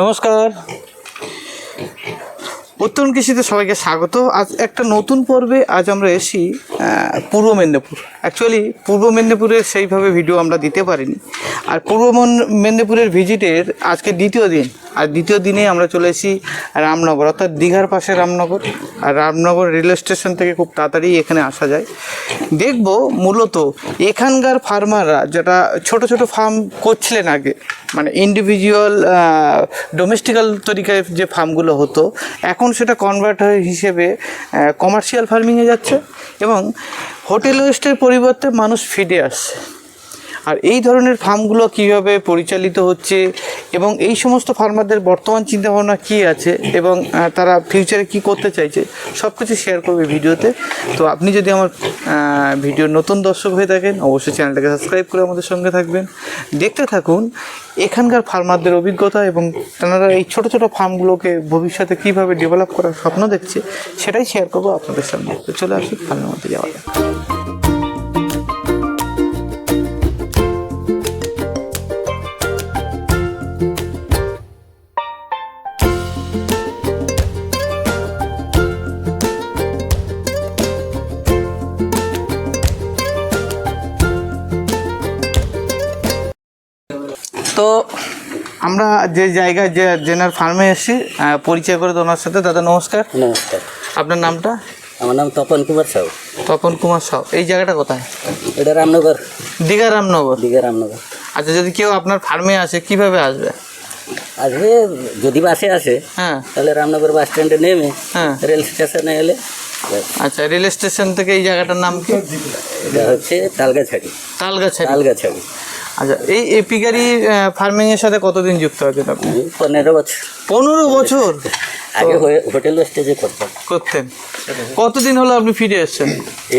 নমস্কার। উত্তরণ কৃষিতে সবাইকে স্বাগত। আজ একটা নতুন পর্বে আজ আমরা এসি পূর্ব মেদিনীপুর। অ্যাকচুয়ালি পূর্ব মেদিনীপুরের সেইভাবে ভিডিও আমরা দিতে পারিনি। আর পূর্ব মেদিনীপুরের ভিজিটের আজকে দ্বিতীয় দিন। আর দ্বিতীয় দিনে আমরা চলে এসেছি রামনগর, অর্থাৎ দীঘার পাশে রামনগর। আর রামনগর রেল স্টেশন থেকে খুব তাড়াতাড়ি এখানে আসা যায়। দেখব মূলত এখানকার ফার্মাররা যেটা ছোট ছোট ফার্ম করছিলেন আগে মানে ইন্ডিভিজুয়াল ডোমেস্টিক্যাল তরিকায় যে ফার্মগুলো হতো, এখন সেটা কনভার্ট হয়ে হিসেবে কমার্শিয়াল ফার্মিংয়ে যাচ্ছে এবং হোটেল ওয়েস্টের পরিবর্তে মানুষ ফিডে আসছে। আর এই ধরনের ফার্মগুলো কীভাবে পরিচালিত হচ্ছে এবং এই সমস্ত ফার্মারদের বর্তমান চিন্তাভাবনা কী আছে এবং তারা ফিউচারে কি করতে চাইছে সব কিছু শেয়ার করবে ভিডিওতে। তো আপনি যদি আমার ভিডিওর নতুন দর্শক হয়ে থাকেন, অবশ্যই চ্যানেলটাকে সাবস্ক্রাইব করে আমাদের সঙ্গে থাকবেন। দেখতে থাকুন এখানকার ফার্মারদের অভিজ্ঞতা এবং তেনারা এই ছোট ছোট ফার্মগুলোকে ভবিষ্যতে কীভাবে ডেভেলপ করার স্বপ্ন দেখছে, সেটাই শেয়ার করব আপনাদের সামনে। তো চলে আসুন ফার্মের মধ্যে যাওয়া যাক যে জায়গায় যে জেনার ফার্মে এসেছি পরিচয় করে ওনার সাথে দাদা নমস্কার। নমস্কার। আপনার নামটা? আমার নাম তপন কুমার সাউ। তপন কুমার সাউ। এই জায়গাটা কোথায়? এটা রামনগর। দীঘা রামনগর। দীঘা রামনগর। আচ্ছা যদি কেউ আপনার ফার্মে আসে কীভাবে আসবে? আসবে যদি বাসে আসে হ্যাঁ। তাহলে রামনগর বাস স্ট্যান্ডে নেমে হ্যাঁ। রেল স্টেশনে এলে আচ্ছা রেল স্টেশন থেকে এই জায়গাটার নাম কি? এটা হচ্ছে তালগাছাড়ি। তালগাছাড়ি। তালগাছাড়ি। আচ্ছা এই এপিগারি ফার্মিং এর সাথে কতদিন যুক্ত আছেন আপনি? পনেরো বছর। পনেরো বছর? আগে হোটেল স্টেজে করতাম। করতেন। কতদিন হলো আপনি ফিরে এসেছেন?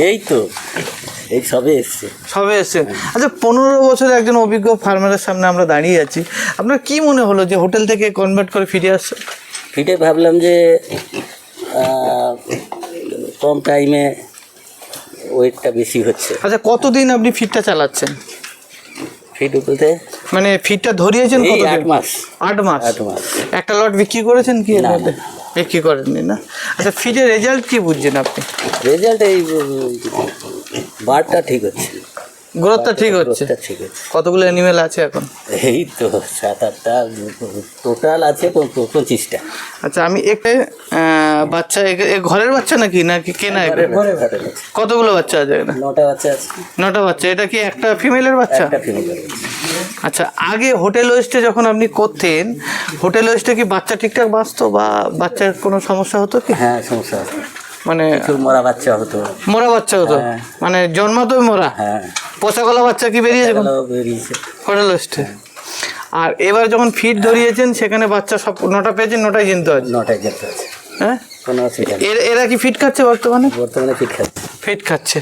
এই তো। এই সবে এসছে। সবে এসেছেন। আচ্ছা পনেরো বছর একজন অভিজ্ঞ ফার্মারের সামনে আমরা দাঁড়িয়ে আছি। আপনার কি মনে হলো যে হোটেল থেকে কনভার্ট করে ফিরে আসছে ফিরে ভাবলাম যে কম টাইমে ওয়েটটা বেশি হচ্ছে। আচ্ছা কতদিন আপনি ফিটটা চালাচ্ছেন? ফিট বলতে? মানে ফিটটা ধরিয়েছেন কত এক আট মাস। আট মাস? আট মাস। একটা লট বিক্রি করেছেন কি বিক্রি করেননি না? আচ্ছা ফিটের রেজাল্ট কি বুঝছেন আপনি? রেজাল্ট এই বারটা ঠিক হচ্ছে। গ্রোথটা ঠিক হচ্ছে। ঠিক হচ্ছে। কতগুলো অ্যানিমেল আছে এখন? এই তো সাত আটটা টোটাল আছে পঁচিশটা। আচ্ছা আমি একটা বাচ্চা ঘরের বাচ্চা নাকি? নাকি কেনা আছে। কতগুলো বাচ্চা আছে নটা বাচ্চা আছে। নটা বাচ্চা। এটা কি একটা ফিমেলের বাচ্চা? আচ্ছা আগে হোটেল ওয়েস্টে যখন আপনি করতেন হোটেল ওয়েস্টে কি বাচ্চা ঠিকঠাক বাঁচতো বা বাচ্চার কোনো সমস্যা হতো কি? হ্যাঁ সমস্যা আছে মানে মরা বাচ্চা হতো। মরা বাচ্চা হতো? হ্যাঁ। মানে জন্মাতোই মরা? হ্যাঁ। পচা গলা বাচ্চা কি বেরিয়েছে বেরিয়েছে। হোটেল ওয়েস্টে আর এবার যখন ফিট ধরিয়েছেন সেখানে বাচ্চা সব নটা পেয়েছেন নটাই কিনতে হচ্ছে হ্যাঁ। কোনো অসুবিধা নেই। এর- কি ফিট খাচ্ছে বর্তমানে? বর্তমানে ফিট খাচ্ছে। ফিট খাচ্ছে।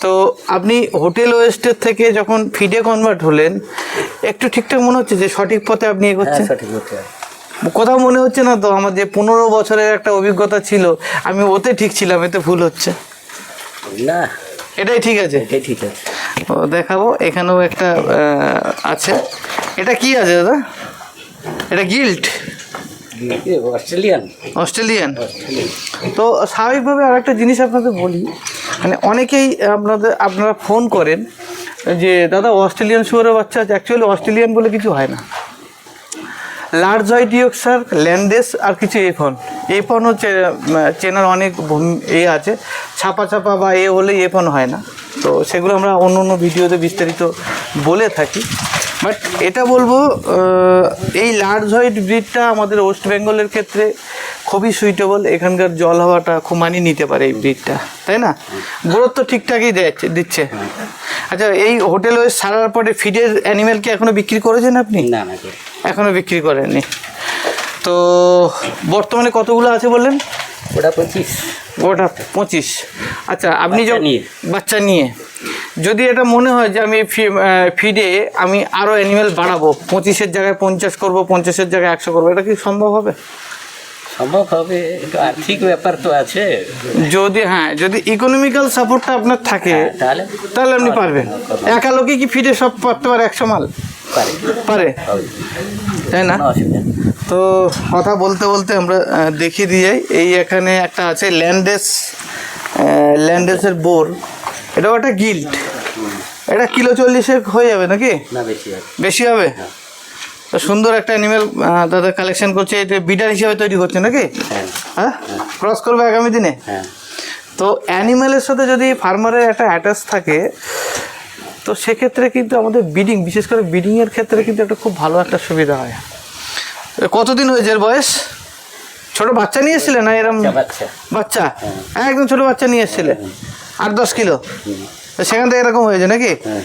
তো আপনি হোটেল ওয়েস্টের থেকে যখন ফিডে কনভার্ট হলেন একটু ঠিকঠাক মনে হচ্ছে যে সঠিক পথে আপনি হ্যাঁ এগোচ্ছেন সঠিক হবে কোথাও মনে হচ্ছে না তো আমার যে পনেরো বছরের একটা অভিজ্ঞতা ছিল আমি ওতে ঠিক ছিলাম এতে ভুল হচ্ছে। না। এটাই ঠিক আছে? এটাই ঠিক আছে। ও দেখাবো এখানেও একটা আছে। এটা কি আছে দাদা? এটা গিল্ট? অস্ট্রেলিয়ান। অস্ট্রেলিয়ান। তো স্বাভাবিকভাবে আর একটা জিনিস আপনাদের বলি মানে অনেকেই আপনাদের আপনারা ফোন করেন যে দাদা অস্ট্রেলিয়ান শুয়ারের বাচ্চা আছে অ্যাকচুয়ালি অস্ট্রেলিয়ান বলে কিছু হয় না। লার্জ হয় ডিওক্সার ল্যান্ডেস আর কিছু এফন এফন হচ্ছে ফোনও চেনার অনেক এ আছে। ছাপা ছাপা বা এ হলে এফন হয় না। তো সেগুলো আমরা অন্য অন্য ভিডিওতে বিস্তারিত বলে থাকি। বাট এটা বলব এই লার্জ হোয়াইট ব্রিডটা আমাদের ওয়েস্ট বেঙ্গলের ক্ষেত্রে খুবই সুইটেবল এখানকার জল হাওয়াটা খুব মানিয়ে নিতে পারে এই ব্রিডটা তাই না? গ্রোথ তো ঠিকঠাকই দিচ্ছে দিচ্ছে। আচ্ছা এই হোটেল হোটেলে সারার পরে ফিডের অ্যানিমেল কি এখনও বিক্রি করেছেন আপনি? না না করে বিক্রি করেননি। তো বর্তমানে কতগুলো আছে বললেন? ওটা পঁচিশ। ওটা পঁচিশ। আচ্ছা আপনি যখন বাচ্চা নিয়ে। যদি এটা মনে হয় যে আমি ফিডে আমি আরও অ্যানিমেল বাড়াবো পঁচিশের জায়গায় পঞ্চাশ করব পঞ্চাশের জায়গায় একশো করব এটা কি সম্ভব হবে? সম্ভব হবে আর্থিক ব্যাপার তো আছে। যদি হ্যাঁ যদি ইকোনমিক্যাল সাপোর্টটা আপনার থাকে তাহলে তাহলে আপনি পারবেন। একা লোকে কি ফিডে সব পারতে পারে একশো মাল? পারে। পারে। তাই না? তো কথা বলতে বলতে আমরা দেখিয়ে দিয়ে যাই। এই এখানে একটা আছে ল্যান্ডেস ল্যান্ডেসের বোর। এটাও একটা গিল্ট এটা কিলো চল্লিশে হয়ে যাবে নাকি? না বেশি হবে। বেশি হবে? তো সুন্দর একটা অ্যানিমেল দাদা কালেকশন করছে। এটা বিডার হিসাবে তৈরি করছে নাকি? হ্যাঁ। হ্যাঁ? ক্রস করবে আগামী দিনে? হ্যাঁ। তো অ্যানিমেলের সাথে যদি ফার্মারের একটা অ্যাটাচ থাকে তো সেক্ষেত্রে কিন্তু আমাদের বিডিং বিশেষ করে বিডিংয়ের ক্ষেত্রে কিন্তু একটা খুব ভালো একটা সুবিধা হয়। কতদিন হয়েছে এর বয়স? ছোট বাচ্চা নিয়ে এসেছিলেন না এরম বাচ্চা। হ্যাঁ। একদম ছোট বাচ্চা নিয়ে এসেছিলে। আট দশ কিলো? সেখান থেকে এরকম হয়েছে নাকি? হ্যাঁ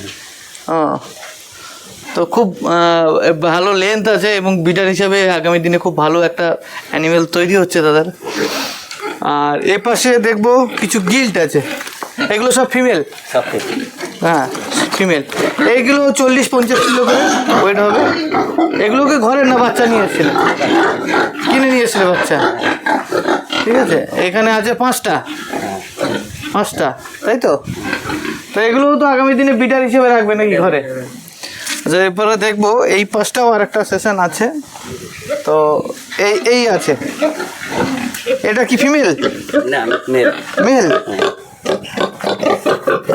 ও। তো খুব ভালো লেন্থ আছে এবং বিটার হিসাবে আগামী দিনে খুব ভালো একটা অ্যানিমেল তৈরি হচ্ছে দাদার আর এ পাশে দেখব কিছু গিল্ট আছে। এগুলো সব ফিমেল সব হ্যাঁ ফিমেল এইগুলো চল্লিশ পঞ্চাশ কিলো করে ওয়েট হবে। এগুলোকে ঘরে না বাচ্চা নিয়ে এসেছিল। কিনে নিয়ে এসেছিল বাচ্চা। ঠিক আছে? এখানে আছে পাঁচটা। পাঁচটা তাই তো? তো এগুলোও তো আগামী দিনে বিটার হিসেবে রাখবে নাকি ঘরে? আচ্ছা এরপরে দেখব এই পাঁচটাও আর একটা সেশন আছে। তো এই এই আছে। এটা কি ফিমেল না মেল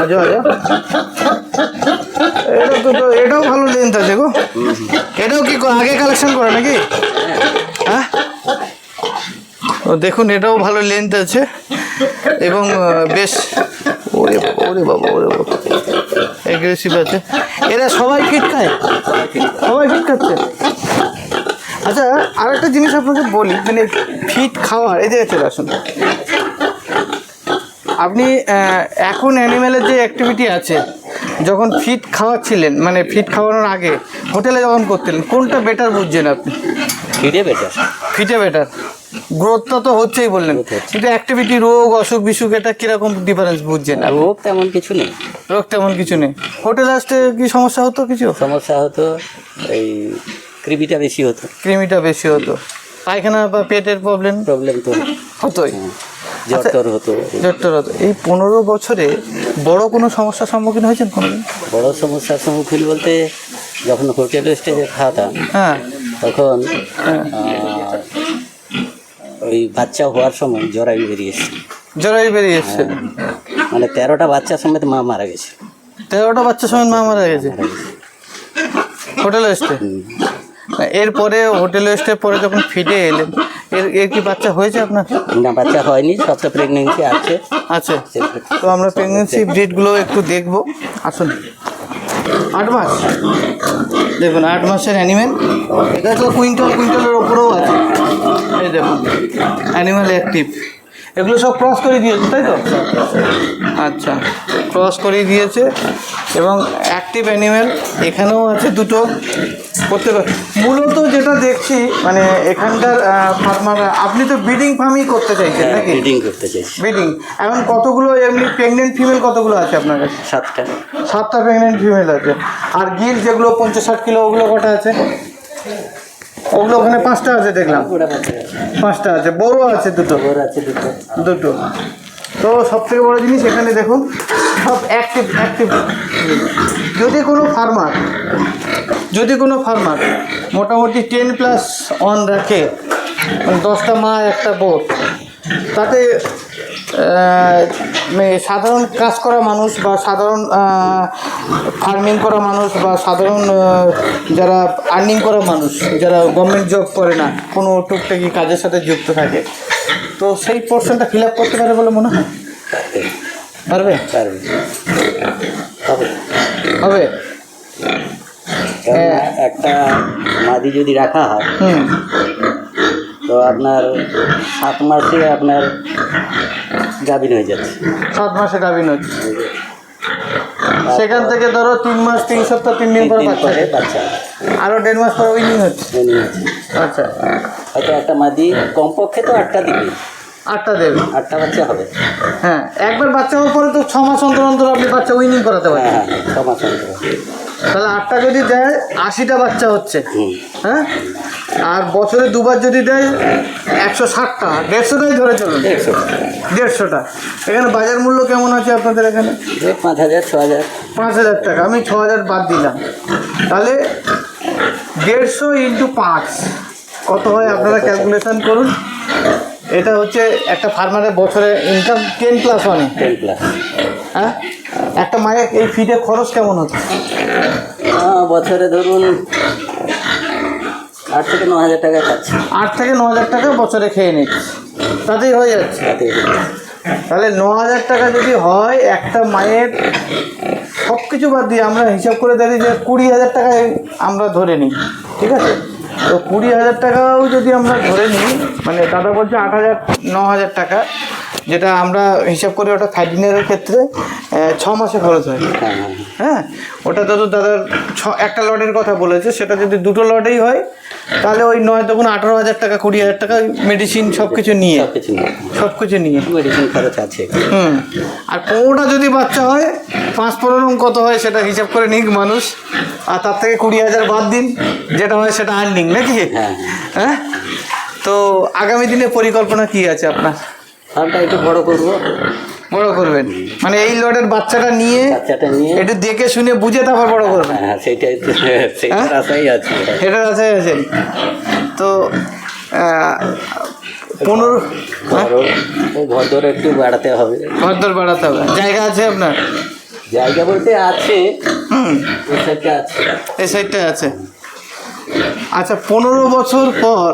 আজো আজো এটা তো তো এটাও ভালো লেন্থ আছে গো। এটাও কি আগে কালেকশন করে নাকি? হ্যাঁ? দেখুন এটাও ভালো লেন্থ আছে। এবং বেশ ওরে ওরে বাবা ওরে বাবা। এগ্রেসিভ আছে। এরা সবাই ফিট খায়। সবাই ফিট খাচ্ছে। আচ্ছা আর একটা জিনিস আপনাকে বলি মানে ফিট খাওয়ার এই যে চলে আসুন। আপনি এখন অ্যানিমেলের যে অ্যাক্টিভিটি আছে যখন ফিট খাওয়াচ্ছিলেন মানে ফিট খাওয়ানোর আগে হোটেলে যখন করতেন কোনটা বেটার বুঝছেন আপনি? ফিরে বেটার ফিটে বেটার গ্রোথটা তো হচ্ছেই বললেন। কিন্তু অ্যাক্টিভিটি রোগ অসুখ বিসুখ এটা কীরকম ডিফারেন্স বুঝছেন রোগ তেমন কিছু নেই। রোগ তেমন কিছু নেই। হোটেলে আসতে কি সমস্যা হতো কিছু? সমস্যা হতো এই কৃমিটা বেশি হতো। কৃমিটা বেশি হতো। পায়খানা বা পেটের প্রবলেম প্রবলেম তো হতোই। জ্বর আচ্ছা। হতো। হতো। এই পনেরো বছরে বড় কোনো সমস্যার সম্মুখীন হয়েছেন কোনোদিন বড় সমস্যার সম্মুখীন বলতে যখন হোটেল স্টেজে খাওয়াতাম হ্যাঁ। তখন হ্যাঁ। ওই বাচ্চা হওয়ার সময় জরায়ু বেরিয়েছে জরাই বেরিয়ে এসছে? মানে তেরোটা বাচ্চা সমেত মা মারা গেছে। তেরোটা বাচ্চার সময় মা মারা গেছে? হোটেলে হুম। এরপরে হোটেলে এসে পরে যখন ফিটে এলেন এর এর কি বাচ্চা হয়েছে আপনার? না বাচ্চা হয়নি সব তো প্রেগনেন্সি আছে। আছে। তো আমরা প্রেগনেন্সি ব্রিডগুলো একটু দেখব। আসুন। আট মাস। দেখুন আট মাসের অ্যানিমেল এটা তো কুইন্টাল কুইন্টালের ওপরেও আছে। এই দেখুন অ্যানিমাল অ্যাক্টিভ এগুলো সব ক্রস করে দিয়েছে তাই তো? আচ্ছা ক্রস করে দিয়েছে এবং অ্যাক্টিভ অ্যানিমেল এখানেও আছে দুটো। করতে পারে। মূলত যেটা দেখছি মানে এখানকার ফার্মার আপনি তো ব্রিডিং ফার্মই করতে চাইছেন নাকি? ব্রিডিং করতে চাইছি। ব্রিডিং এখন কতগুলো এমনি প্রেগনেন্ট ফিমেল কতগুলো আছে আপনার কাছে? সাতটা। সাতটা প্রেগনেন্ট ফিমেল আছে। আর গিল যেগুলো পঞ্চাশ ষাট কিলো ওগুলো কটা আছে? ওগুলো ওখানে পাঁচটা আছে দেখলাম। পাঁচটা আছে বড় আছে দুটো। ওর আছে দুটো। দুটো। তো সব থেকে বড় জিনিস এখানে দেখুন সব অ্যাক্টিভ অ্যাক্টিভ যদি কোনো ফার্মার যদি কোনো ফার্মার মোটামুটি টেন প্লাস অন রাখে মানে দশটা মা একটা বোট তাতে সাধারণ কাজ করা মানুষ বা সাধারণ ফার্মিং করা মানুষ বা সাধারণ যারা আর্নিং করা মানুষ যারা গভর্নমেন্ট জব করে না কোনো টুকটাকি কাজের সাথে যুক্ত থাকে তো সেই পোর্শনটা ফিল আপ করতে পারে বলে মনে হয়? পারবে? হবে? একটা মাদি যদি রাখা হয় তো আপনার সাত মাসে আপনার গাভিন হয়ে যাচ্ছে। সাত মাসে গাভিন হচ্ছে। সেখান থেকে ধরো তিন মাস তিন সপ্তাহ তিন দিন পর বাচ্চা বাচ্চা আরও দেড় মাস পর উইনিং হচ্ছে। আচ্ছা। হয়তো একটা মাদি কমপক্ষে তো আটটা দিবে। আটটা দেবে। আটটা বাচ্চা হবে। হ্যাঁ একবার বাচ্চা হওয়ার পরে তো ছ মাস অন্তর অন্তর আপনি বাচ্চা উইনিং করাতে পারেন হ্যাঁ হ্যাঁ ছ মাস অন্তর। তাহলে আটটা যদি দেয় আশিটা বাচ্চা হচ্ছে। হ্যাঁ? আর বছরে দুবার যদি দেয় একশো ষাটটা। দেড়শোটাই ধরে চলুন। দেড়শো। দেড়শোটা। এখানে বাজার মূল্য কেমন আছে আপনাদের এখানে? যে পাঁচ হাজার ছ হাজার। পাঁচ হাজার টাকা। আমি ছ হাজার বাদ দিলাম। তাহলে দেড়শো ইন্টু পাঁচ। কত হয় আপনারা ক্যালকুলেশন করুন। এটা হচ্ছে একটা ফার্মারের বছরে ইনকাম টেন প্লাস ওয়ানে টেন প্লাস হ্যাঁ? একটা মায়ের এই ফিডে খরচ কেমন হচ্ছে বছরে ধরুন আট থেকে ন হাজার টাকা খাচ্ছে। আট থেকে ন হাজার টাকা বছরে খেয়ে নিচ্ছে। তাতেই হয়ে যাচ্ছে। তাহলে ন হাজার টাকা যদি হয় একটা মায়ের সব কিছু বাদ দিয়ে আমরা হিসাব করে দেখি যে কুড়ি হাজার টাকায় আমরা ধরে নিই। ঠিক আছে? তো কুড়ি হাজার টাকাও যদি আমরা ধরে নিই মানে দাদা বলছে আট হাজার ন হাজার টাকা যেটা আমরা হিসাব করি ওটা থার্টিনের ক্ষেত্রে ছ মাসে খরচ হয়। হ্যাঁ? ওটা তো দাদার ছ একটা লটের কথা বলেছে সেটা যদি দুটো লটেই হয় তাহলে ওই নয় তখন আঠারো হাজার টাকা কুড়ি হাজার টাকা মেডিসিন সব কিছু নিয়ে। সব কিছু নিয়ে। সব কিছু নিয়ে। মেডিসিন খরচ আছে। হুম। আর পনেরোটা যদি বাচ্চা হয় পাঁচ পনেরো কত হয় সেটা হিসাব করে নিক মানুষ। আর তার থেকে কুড়ি হাজার বাদ দিন যেটা হয় সেটা আর্নিং নাকি? হ্যাঁ। হ্যাঁ? তো আগামী দিনে পরিকল্পনা কি আছে আপনার? ফার্মটা একটু বড় করব। বড় করবেন। মানে এই লটের বাচ্চাটা নিয়ে বাচ্চাটা নিয়ে। একটু দেখে শুনে বুঝে তারপর বড় করবেন। হ্যাঁ সেইটাই তো। সেইটার আশাই আছে। এটার আশায় আছেন তো পনেরো হ্যাঁ? ওই ঘর একটু বাড়াতে হবে। ঘরদর বাড়াতে হবে। জায়গা আছে আপনার? জায়গা বলতে আছে। ওই সাইডটা আছে। এই সাইডটা আছে। আচ্ছা পনেরো বছর পর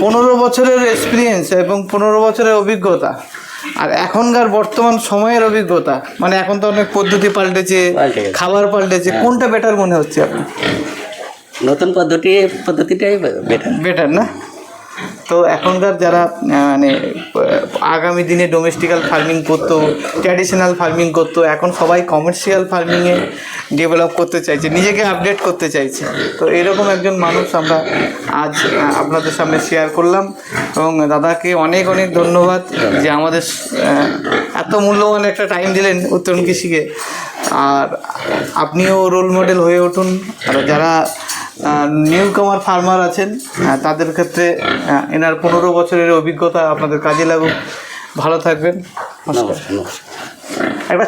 পনেরো বছরের এক্সপিরিয়েন্স এবং পনেরো বছরের অভিজ্ঞতা। আর এখনকার বর্তমান সময়ের অভিজ্ঞতা মানে এখন তো অনেক পদ্ধতি পাল্টেছে খাবার পাল্টেছে কোনটা বেটার মনে হচ্ছে আপনার? নতুন পদ্ধতি পদ্ধতিটাই বেটার বেটার না? তো এখনকার যারা মানে আগামী দিনে ডোমেস্টিক্যাল ফার্মিং করতো ট্র্যাডিশনাল ফার্মিং করতো, এখন সবাই কমার্শিয়াল ফার্মিংয়ে ডেভেলপ করতে চাইছে, নিজেকে আপডেট করতে চাইছে। তো এরকম একজন মানুষ আমরা আজ আপনাদের সামনে শেয়ার করলাম এবং দাদাকে অনেক অনেক ধন্যবাদ যে আমাদের এত মূল্যবান একটা টাইম দিলেন উত্তরণ কৃষিকে। আর আপনিও রোল মডেল হয়ে উঠুন। আর যারা নিউ কামার ফার্মার আছেন। তাদের ক্ষেত্রে এনার পনেরো বছরের অভিজ্ঞতা আপনাদের কাজে লাগুক। ভালো থাকবেন। নমস্কার।